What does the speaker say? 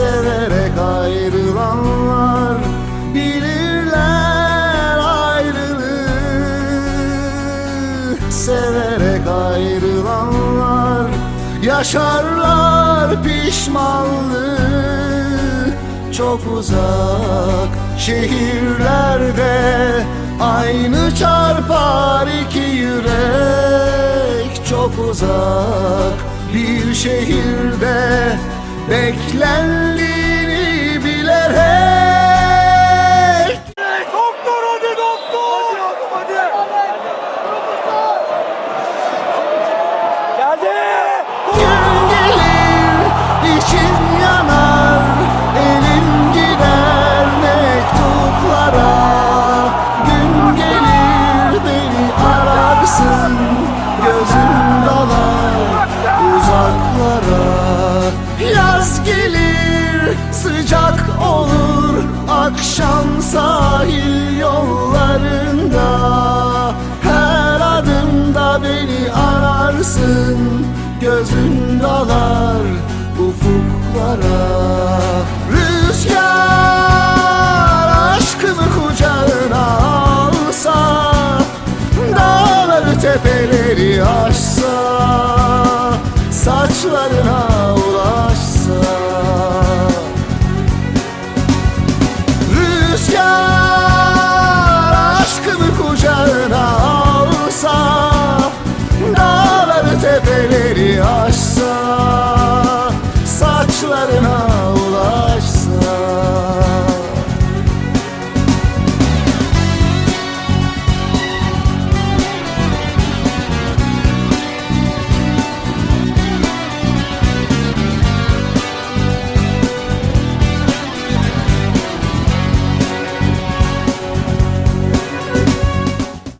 severek ayrılanlar bilirler ayrılığı. Severek ayrılanlar yaşarlar pişmanlığı. Çok uzak şehirlerde aynı çarpar iki yürek. Çok uzak bir şehirde Beklendiğini Yaz gelir sıcak olur Akşam sahil yollarında. Her adımda beni ararsın Gözün dalar ufuklara